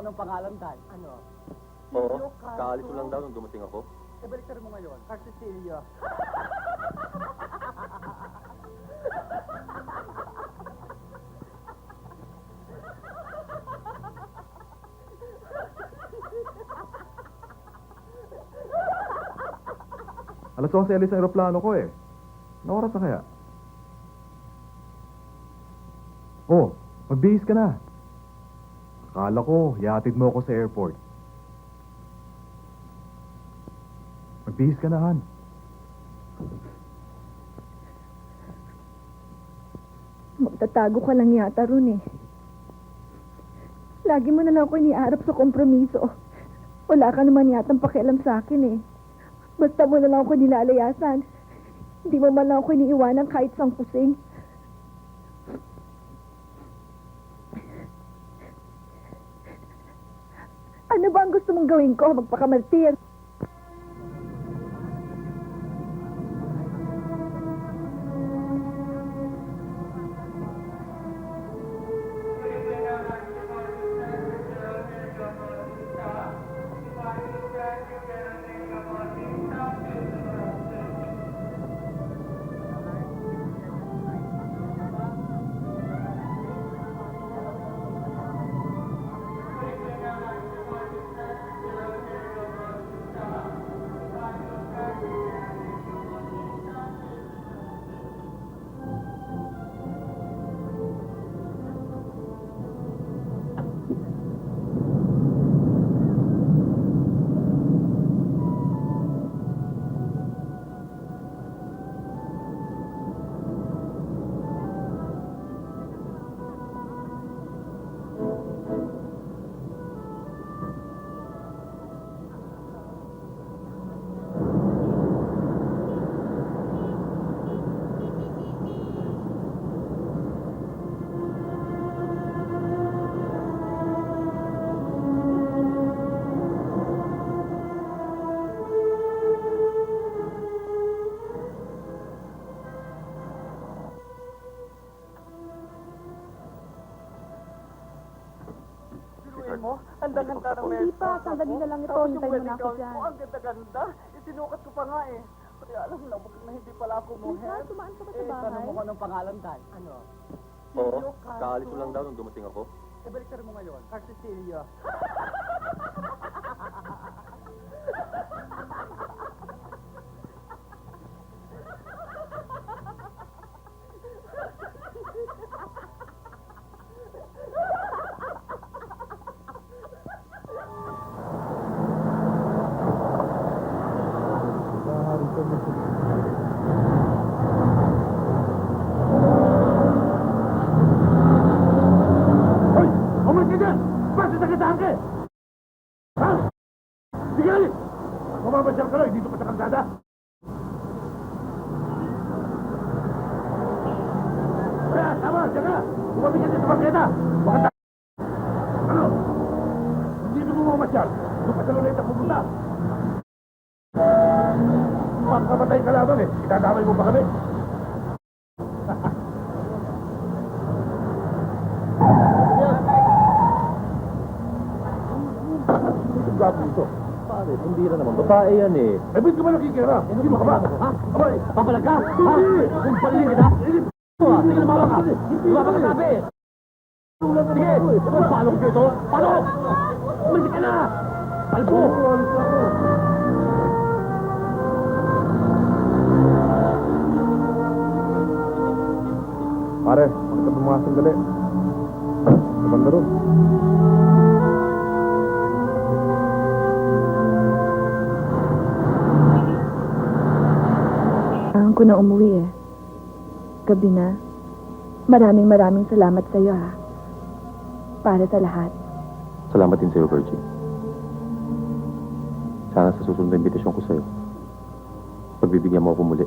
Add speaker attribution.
Speaker 1: anong pangalan, Dan? Ano?
Speaker 2: Oo, kaalis ko lang daw nung dumating ako.
Speaker 1: Eh, baliktad mo ngayon. Car Cecilia.
Speaker 3: Alas 11 alis ang aeroplano ko eh. Na oras na kaya? Oh, magbihis ka na. Akala ko, yatid mo ako sa airport. Magbihis ka na, Han.
Speaker 4: Magtatago ka lang yata ron eh. Lagi mo na lang ako iniarap sa kompromiso. Wala ka naman yatang pakialam sa akin eh. Basta mo na lang ako nilalayasan. Hindi mo man lang ako iniiwanan kahit sang kusing. Ano ba ang gusto mong gawin ko? Magpakamaltir.
Speaker 1: Sinuin mo? Ang ganda ng
Speaker 4: Hindi pa, sandali na lang ito.
Speaker 1: Tapos yung
Speaker 4: Hintayin mo
Speaker 1: wedding
Speaker 4: na ako
Speaker 1: gown
Speaker 4: dyan.
Speaker 1: mo, ang ganda-ganda. Isinukat ko pa nga eh. Kaya alam na, baka na hindi pala ako.
Speaker 4: Lisa, tumaan ka ba sa
Speaker 1: Eh, tanong mo kung anong pangalan, Dan? Ano?
Speaker 2: Oo,
Speaker 1: Silvio Castro.
Speaker 2: kaalis ko lang daw nung dumating ako.
Speaker 1: Eh, baliktad mo ngayon. Car
Speaker 5: Eh! Ha? Sige alis! Mamamasyal ka lang, dito pa sa kalsada. Kaya, tama, diyan ka! Ka dyan sa bangketa! Baka ta... Ano? Hindi mo mamasyal. Doon ka sa luneta pupunta. Makamatay ka lamang eh. Itadamay mo pa kami. Ito gwapo ito.
Speaker 2: Pare, hindi na naman. Babae yan eh.
Speaker 5: Eh, ba't ka ba nakikira? Hindi mo ka ba? Ha? Abay!
Speaker 1: Papalag ka?
Speaker 5: Hindi!
Speaker 1: Kung palili kita? Sige, lumawa ka. Lumawa ka sabi. Sige, paano ko dito? Paano? Umalis ka na! Palpo!
Speaker 3: Pare, makita mo mga sandali. Sa banda
Speaker 4: Kailangan ko na umuwi eh. Gabi na. Maraming maraming salamat sa iyo ha. Para sa lahat.
Speaker 2: Salamat din sa'yo, Virgie. Sana sa susunod na imbitasyon ko sa'yo, pagbibigyan mo ako muli.